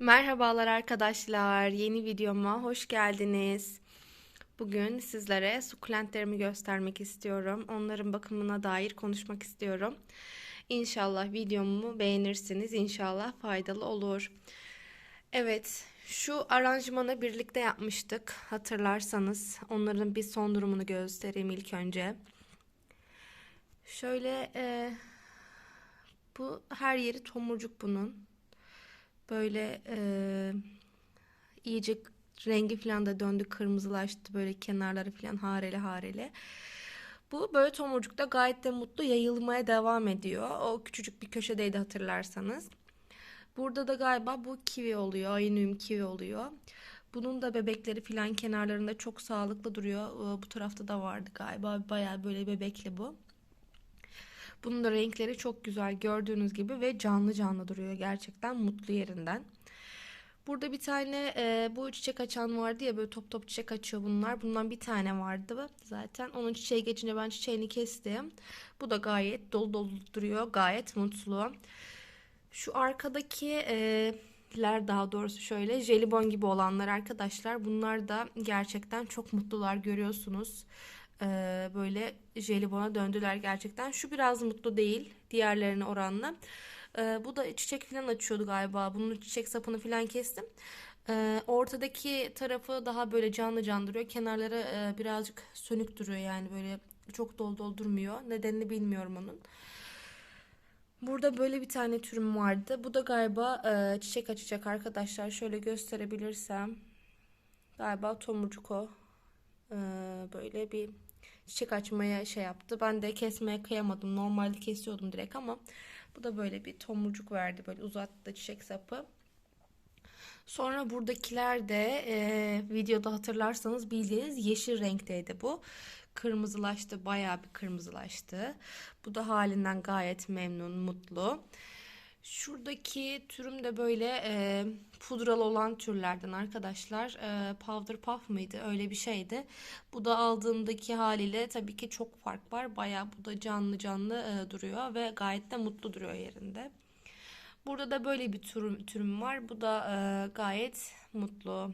Merhabalar arkadaşlar. Yeni videoma hoş geldiniz. Bugün sizlere sukulentlerimi göstermek istiyorum. Onların bakımına dair konuşmak istiyorum. İnşallah videomu beğenirsiniz. İnşallah faydalı olur. Evet, şu aranjmanı birlikte yapmıştık. Hatırlarsanız onların bir son durumunu göstereyim ilk önce. Şöyle e, bu her yeri tomurcuk bunun. Böyle e, iyice rengi falan da döndü kırmızılaştı böyle kenarları falan hareli hareli. Bu böyle tomurcukta gayet de mutlu yayılmaya devam ediyor. O küçücük bir köşedeydi hatırlarsanız. Burada da galiba bu kivi oluyor. Ayınüm kivi oluyor. Bunun da bebekleri filan kenarlarında çok sağlıklı duruyor. Bu tarafta da vardı galiba. Bayağı böyle bebekli bu. Bunun da renkleri çok güzel gördüğünüz gibi ve canlı canlı duruyor gerçekten mutlu yerinden. Burada bir tane e, bu çiçek açan vardı ya böyle top top çiçek açıyor bunlar. Bundan bir tane vardı zaten. Onun çiçeği geçince ben çiçeğini kestim. Bu da gayet dolu dolu duruyor. Gayet mutlu. Şu arkadaki e, daha doğrusu şöyle jelibon gibi olanlar arkadaşlar. Bunlar da gerçekten çok mutlular görüyorsunuz e, böyle jelibona döndüler gerçekten. Şu biraz mutlu değil diğerlerine oranla. E, bu da çiçek falan açıyordu galiba. Bunun çiçek sapını falan kestim. E, ortadaki tarafı daha böyle canlı canlı duruyor. Kenarları e, birazcık sönük duruyor yani böyle çok dolu dolu durmuyor. Nedenini bilmiyorum onun. Burada böyle bir tane türüm vardı. Bu da galiba e, çiçek açacak arkadaşlar. Şöyle gösterebilirsem. Galiba tomurcuk o. E, böyle bir çiçek açmaya şey yaptı. Ben de kesmeye kıyamadım. Normalde kesiyordum direkt ama bu da böyle bir tomurcuk verdi. Böyle uzattı çiçek sapı. Sonra buradakiler de e, videoda hatırlarsanız bildiğiniz yeşil renkteydi bu. Kırmızılaştı. Bayağı bir kırmızılaştı. Bu da halinden gayet memnun, mutlu. Şuradaki türüm de böyle e, pudralı olan türlerden arkadaşlar. E, powder puff mıydı? Öyle bir şeydi. Bu da aldığımdaki haliyle tabii ki çok fark var. Baya bu da canlı canlı e, duruyor ve gayet de mutlu duruyor yerinde. Burada da böyle bir türüm, türüm var. Bu da e, gayet mutlu.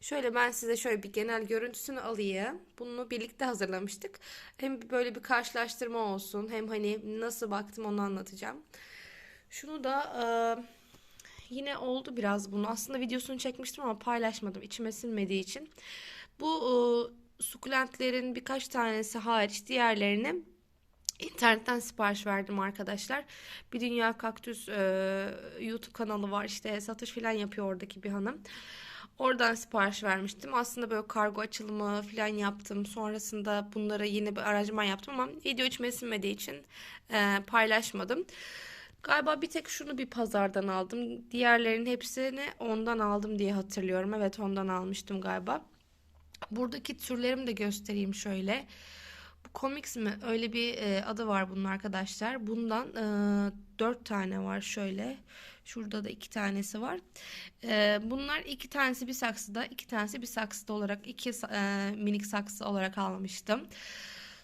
Şöyle ben size şöyle bir genel görüntüsünü alayım. Bunu birlikte hazırlamıştık. Hem böyle bir karşılaştırma olsun hem hani nasıl baktım onu anlatacağım. Şunu da e, yine oldu biraz bunu. Aslında videosunu çekmiştim ama paylaşmadım içime sinmediği için. Bu e, sukulentlerin birkaç tanesi hariç diğerlerini İnternetten sipariş verdim arkadaşlar. Bir Dünya Kaktüs e, YouTube kanalı var işte satış falan yapıyor oradaki bir hanım. Oradan sipariş vermiştim. Aslında böyle kargo açılımı falan yaptım. Sonrasında bunlara yine bir aracıman yaptım ama video içime sinmediği için e, paylaşmadım. Galiba bir tek şunu bir pazardan aldım. Diğerlerinin hepsini ondan aldım diye hatırlıyorum. Evet ondan almıştım galiba. Buradaki türlerimi de göstereyim şöyle. Bu Comics mi? Öyle bir e, adı var bunun arkadaşlar. Bundan e, 4 tane var şöyle. Şurada da iki tanesi var. E, bunlar iki tanesi bir saksıda, iki tanesi bir saksıda olarak iki e, minik saksı olarak almıştım.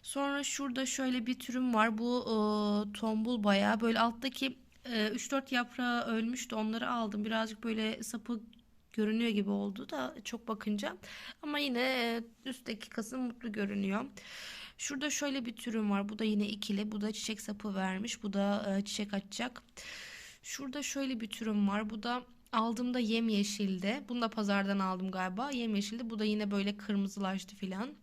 Sonra şurada şöyle bir türüm var. Bu e, tombul bayağı böyle alttaki e, 3-4 yaprağı ölmüştü. Onları aldım. Birazcık böyle sapı görünüyor gibi oldu da çok bakınca. Ama yine e, üstteki kısım mutlu görünüyor. Şurada şöyle bir türüm var. Bu da yine ikili. Bu da çiçek sapı vermiş. Bu da e, çiçek açacak. Şurada şöyle bir türüm var. Bu da aldığımda yemyeşildi. Bunu da pazardan aldım galiba. Yemyeşildi. Bu da yine böyle kırmızılaştı filan.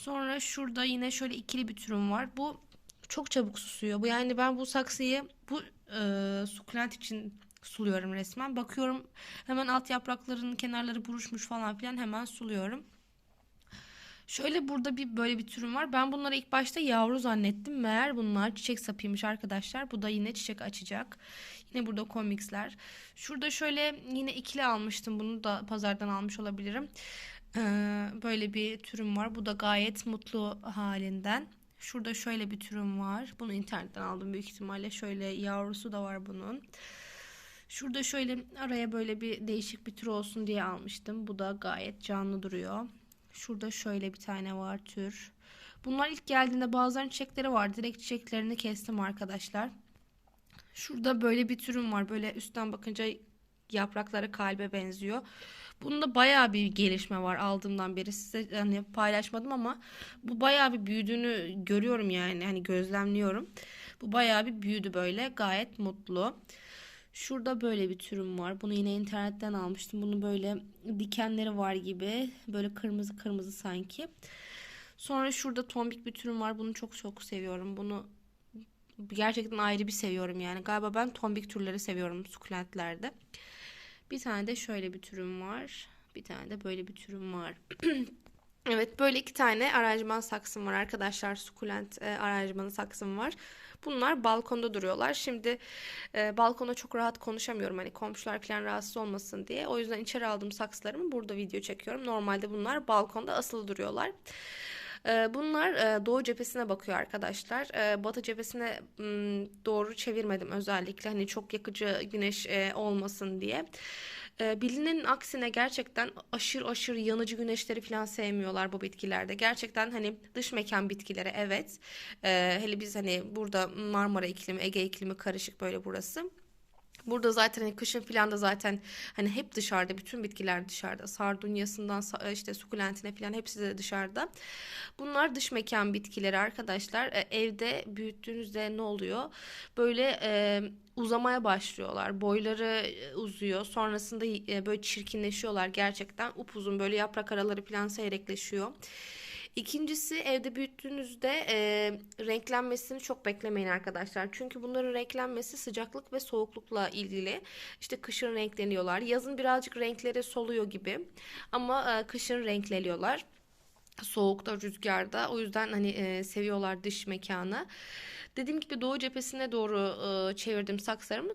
Sonra şurada yine şöyle ikili bir türüm var. Bu çok çabuk susuyor. Bu yani ben bu saksıyı bu e, sukulent için suluyorum resmen. Bakıyorum hemen alt yapraklarının kenarları buruşmuş falan filan hemen suluyorum. Şöyle burada bir böyle bir türüm var. Ben bunları ilk başta yavru zannettim. Meğer bunlar çiçek sapıymış arkadaşlar. Bu da yine çiçek açacak. Yine burada komiksler. Şurada şöyle yine ikili almıştım. Bunu da pazardan almış olabilirim. Böyle bir türüm var. Bu da gayet mutlu halinden. Şurada şöyle bir türüm var. Bunu internetten aldım büyük ihtimalle. Şöyle yavrusu da var bunun. Şurada şöyle araya böyle bir değişik bir tür olsun diye almıştım. Bu da gayet canlı duruyor. Şurada şöyle bir tane var tür. Bunlar ilk geldiğinde bazılarının çiçekleri var. Direkt çiçeklerini kestim arkadaşlar. Şurada böyle bir türüm var. Böyle üstten bakınca yaprakları kalbe benziyor. Bunda bayağı bir gelişme var aldığımdan beri. Size hani paylaşmadım ama bu bayağı bir büyüdüğünü görüyorum yani. Hani gözlemliyorum. Bu bayağı bir büyüdü böyle. Gayet mutlu. Şurada böyle bir türüm var. Bunu yine internetten almıştım. Bunu böyle dikenleri var gibi. Böyle kırmızı kırmızı sanki. Sonra şurada tombik bir türüm var. Bunu çok çok seviyorum. Bunu gerçekten ayrı bir seviyorum yani. Galiba ben tombik türleri seviyorum sukulentlerde. Bir tane de şöyle bir türüm var. Bir tane de böyle bir türüm var. Evet böyle iki tane aranjman saksım var arkadaşlar. Sukulent e, aranjmanı saksım var. Bunlar balkonda duruyorlar. Şimdi e, balkona çok rahat konuşamıyorum. Hani komşular falan rahatsız olmasın diye. O yüzden içeri aldığım saksılarımı burada video çekiyorum. Normalde bunlar balkonda asılı duruyorlar. E, bunlar e, doğu cephesine bakıyor arkadaşlar. E, batı cephesine doğru çevirmedim özellikle. Hani çok yakıcı güneş olmasın diye. Bilinenin aksine gerçekten aşırı aşırı yanıcı güneşleri falan sevmiyorlar bu bitkilerde. Gerçekten hani dış mekan bitkileri evet. hele biz hani burada Marmara iklimi, Ege iklimi karışık böyle burası. Burada zaten hani kışın filan da zaten hani hep dışarıda bütün bitkiler dışarıda. Sardunyasından işte sukulentine filan hepsi de dışarıda. Bunlar dış mekan bitkileri arkadaşlar. E, evde büyüttüğünüzde ne oluyor? Böyle e, uzamaya başlıyorlar. Boyları e, uzuyor. Sonrasında e, böyle çirkinleşiyorlar gerçekten. Upuzun böyle yaprak araları filan seyrekleşiyor. İkincisi evde büyüttüğünüzde e, renklenmesini çok beklemeyin arkadaşlar. Çünkü bunların renklenmesi sıcaklık ve soğuklukla ilgili. İşte kışın renkleniyorlar. Yazın birazcık renkleri soluyor gibi. Ama e, kışın renkleniyorlar soğukta, rüzgarda. O yüzden hani e, seviyorlar dış mekanı. Dediğim gibi doğu cephesine doğru e, çevirdim sakslarımı.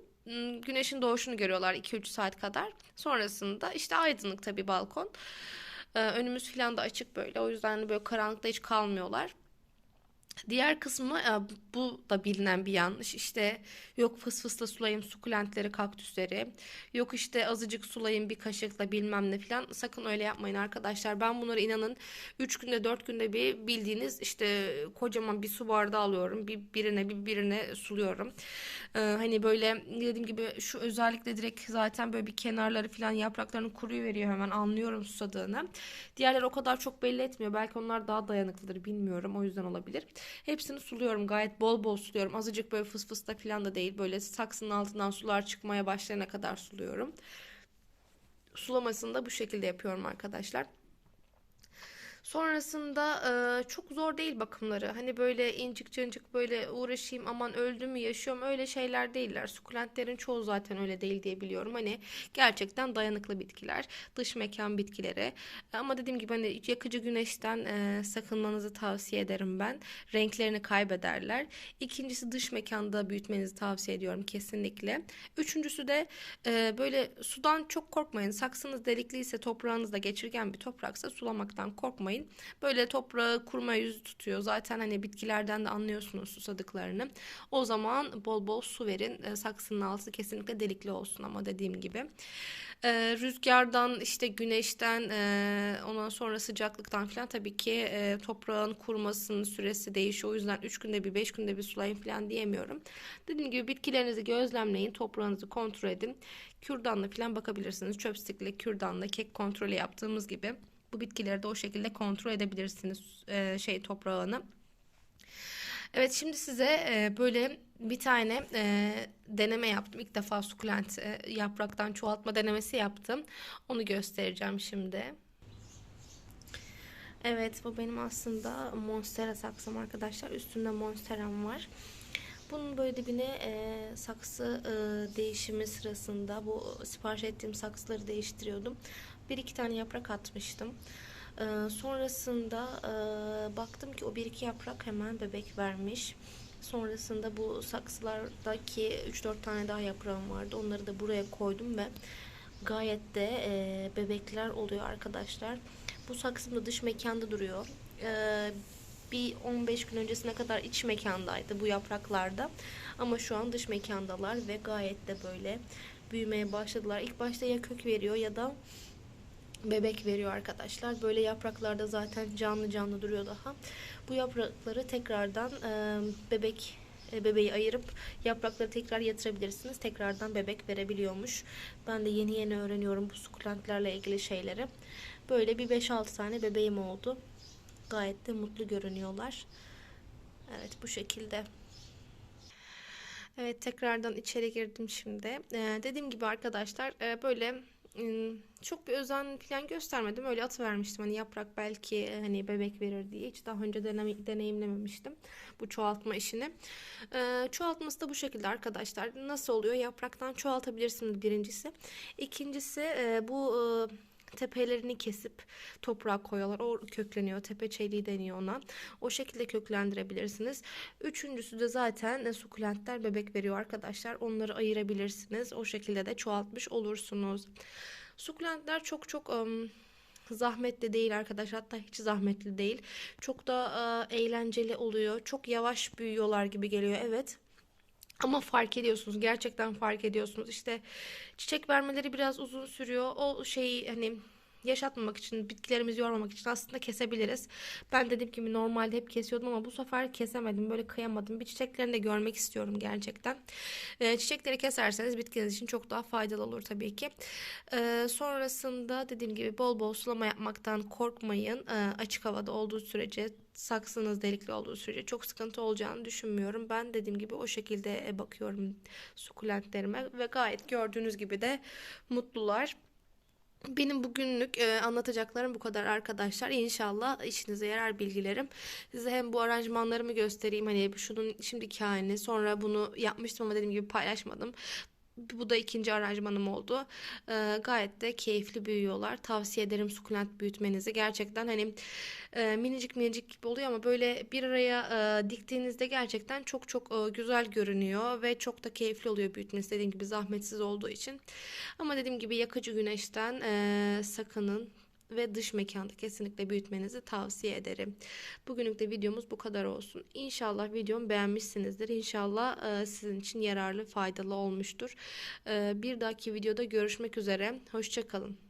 Güneşin doğuşunu görüyorlar 2-3 saat kadar. Sonrasında işte aydınlık tabii balkon. Ee, önümüz filan da açık böyle. O yüzden hani böyle karanlıkta hiç kalmıyorlar. Diğer kısmı e, bu da bilinen bir yanlış. İşte yok fıs fısla sulayayım sukulentleri, kaktüsleri. Yok işte azıcık sulayayım bir kaşıkla bilmem ne falan. Sakın öyle yapmayın arkadaşlar. Ben bunları inanın 3 günde 4 günde bir bildiğiniz işte kocaman bir su bardağı alıyorum. Bir birine bir birine suluyorum. Ee, hani böyle dediğim gibi şu özellikle direkt zaten böyle bir kenarları falan yapraklarını kuruyu veriyor hemen anlıyorum susadığını. Diğerleri o kadar çok belli etmiyor. Belki onlar daha dayanıklıdır bilmiyorum. O yüzden olabilir. Hepsini suluyorum gayet bol bol suluyorum. Azıcık böyle fıs fısla falan da değil. Böyle saksının altından sular çıkmaya başlayana kadar suluyorum. Sulamasını da bu şekilde yapıyorum arkadaşlar. Sonrasında e, çok zor değil bakımları. Hani böyle incik cıncık böyle uğraşayım aman öldüm mü yaşıyorum öyle şeyler değiller. Sukulentlerin çoğu zaten öyle değil diye biliyorum. Hani gerçekten dayanıklı bitkiler. Dış mekan bitkileri. Ama dediğim gibi hani yakıcı güneşten e, sakınmanızı tavsiye ederim ben. Renklerini kaybederler. İkincisi dış mekanda büyütmenizi tavsiye ediyorum kesinlikle. Üçüncüsü de e, böyle sudan çok korkmayın. Saksınız delikliyse toprağınızda geçirgen bir topraksa sulamaktan korkmayın yapmayın. Böyle toprağı kurma yüzü tutuyor. Zaten hani bitkilerden de anlıyorsunuz susadıklarını. O zaman bol bol su verin. E, saksının altı kesinlikle delikli olsun ama dediğim gibi. E, rüzgardan işte güneşten e, ondan sonra sıcaklıktan falan tabii ki toprağın kurumasının süresi değişiyor. O yüzden 3 günde bir 5 günde bir sulayın falan diyemiyorum. Dediğim gibi bitkilerinizi gözlemleyin. Toprağınızı kontrol edin. Kürdanla falan bakabilirsiniz. Çöpstikle, kürdanla kek kontrolü yaptığımız gibi bu bitkileri de o şekilde kontrol edebilirsiniz e, şey toprağını. Evet şimdi size e, böyle bir tane e, deneme yaptım. İlk defa sukulent e, yapraktan çoğaltma denemesi yaptım. Onu göstereceğim şimdi. Evet bu benim aslında monstera saksım arkadaşlar. Üstünde monsteram var. Bunun böyle dibine e, saksı e, değişimi sırasında bu sipariş ettiğim saksıları değiştiriyordum bir iki tane yaprak atmıştım. Ee, sonrasında e, baktım ki o bir iki yaprak hemen bebek vermiş. Sonrasında bu saksılardaki 3-4 tane daha yaprağım vardı. Onları da buraya koydum ve gayet de e, bebekler oluyor arkadaşlar. Bu saksım da dış mekanda duruyor. E, bir 15 gün öncesine kadar iç mekandaydı bu yapraklarda. Ama şu an dış mekandalar ve gayet de böyle büyümeye başladılar. İlk başta ya kök veriyor ya da bebek veriyor arkadaşlar. Böyle yapraklarda zaten canlı canlı duruyor daha. Bu yaprakları tekrardan e, bebek e, bebeği ayırıp yaprakları tekrar yatırabilirsiniz. Tekrardan bebek verebiliyormuş. Ben de yeni yeni öğreniyorum bu sukulentlerle ilgili şeyleri. Böyle bir 5-6 tane bebeğim oldu. Gayet de mutlu görünüyorlar. Evet bu şekilde. Evet tekrardan içeri girdim şimdi. Ee, dediğim gibi arkadaşlar e, böyle çok bir özen falan göstermedim. Öyle atıvermiştim hani yaprak belki e, hani bebek verir diye. Hiç daha önce deneyimlememiştim bu çoğaltma işini. Çoğaltması da bu şekilde arkadaşlar. Nasıl oluyor? Yapraktan çoğaltabilirsiniz birincisi. İkincisi e, bu e, tepelerini kesip toprağa koyuyorlar. O kökleniyor. Tepe çeliği deniyor ona. O şekilde köklendirebilirsiniz. Üçüncüsü de zaten sukulentler bebek veriyor arkadaşlar. Onları ayırabilirsiniz. O şekilde de çoğaltmış olursunuz. Sukulentler çok çok ım, zahmetli değil arkadaşlar. Hatta hiç zahmetli değil. Çok da e, eğlenceli oluyor. Çok yavaş büyüyorlar gibi geliyor. Evet. Ama fark ediyorsunuz. Gerçekten fark ediyorsunuz. İşte çiçek vermeleri biraz uzun sürüyor. O şeyi hani yaşatmamak için, bitkilerimizi yormamak için aslında kesebiliriz. Ben dediğim gibi normalde hep kesiyordum ama bu sefer kesemedim. Böyle kıyamadım. Bir çiçeklerini de görmek istiyorum gerçekten. Ee, çiçekleri keserseniz bitkiniz için çok daha faydalı olur tabii ki. Ee, sonrasında dediğim gibi bol bol sulama yapmaktan korkmayın. Ee, açık havada olduğu sürece saksınız delikli olduğu sürece çok sıkıntı olacağını düşünmüyorum. Ben dediğim gibi o şekilde e, bakıyorum sukulentlerime ve gayet gördüğünüz gibi de mutlular. Benim bugünlük e, anlatacaklarım bu kadar arkadaşlar. İnşallah işinize yarar bilgilerim. Size hem bu aranjmanlarımı göstereyim. Hani şunun şimdiki halini sonra bunu yapmıştım ama dediğim gibi paylaşmadım. Bu da ikinci aranjmanım oldu. Ee, gayet de keyifli büyüyorlar. Tavsiye ederim sukulent büyütmenizi. Gerçekten hani e, minicik minicik gibi oluyor ama böyle bir araya e, diktiğinizde gerçekten çok çok e, güzel görünüyor ve çok da keyifli oluyor büyütmesi. Dediğim gibi zahmetsiz olduğu için. Ama dediğim gibi yakıcı güneşten e, sakının ve dış mekanda kesinlikle büyütmenizi tavsiye ederim. Bugünlük de videomuz bu kadar olsun. İnşallah videomu beğenmişsinizdir. İnşallah e, sizin için yararlı, faydalı olmuştur. E, bir dahaki videoda görüşmek üzere. Hoşçakalın.